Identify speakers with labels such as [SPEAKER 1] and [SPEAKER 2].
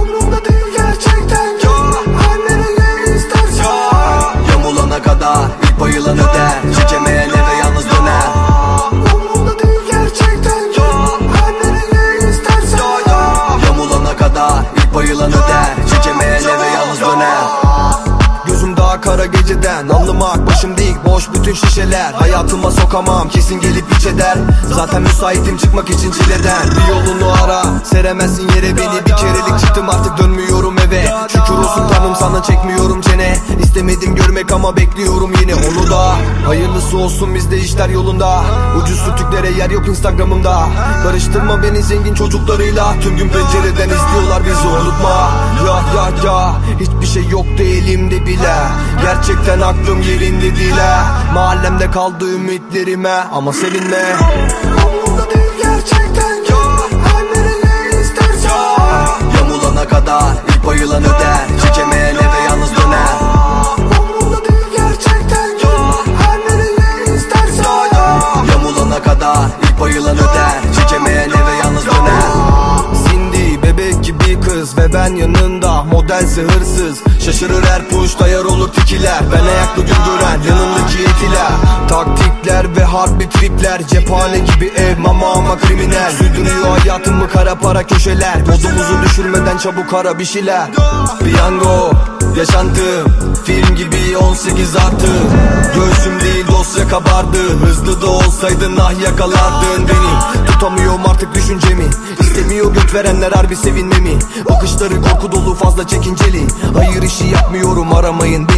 [SPEAKER 1] Umrumda değil gerçekten. Kara geceden. Anlamak başım değil boş bütün şişeler. Hayatıma sokamam kesin gelip iç eder. Zaten müsaitim çıkmak için çileden. Bir yolunu ara seremezsin yere beni. Bir kerelik çıktım artık dönmüyorum eve. Şükür olsun tanrım sana çekmiyorum çene İstemedim görmek ama bekliyorum yine onu da. Hayırlısı olsun bizde işler yolunda. Ucuz sütüklere yer yok instagramımda. Karıştırma beni zengin çocuklarıyla. Tüm gün pencereden izliyorlar bizi unutma. Ya ya ya. Hiçbir şey yoktu elimde bile. Gerçekten aklım yerinde değil ha Mahallemde kaldı ümitlerime ama sevinme ben yanında. Modelse hırsız. Şaşırır her push dayar olur tikiler. Ben ayaklı gün gören yanındaki etiler Taktikler ve harbi tripler. Cephane gibi ev mama ama kriminal. Sürdürüyor hayatımı kara para köşeler. Modumuzu düşürmeden çabuk ara bir şeyler. Piyango yaşantım. Film gibi 18 artı. Göğsüm kabardı. Hızlı da olsaydın ah yakalardın beni. Tutamıyorum artık düşüncemi. İstemiyor göt verenler harbi sevinmemi. Bakışları korku dolu fazla çekinceli. Hayır işi yapmıyorum aramayın beni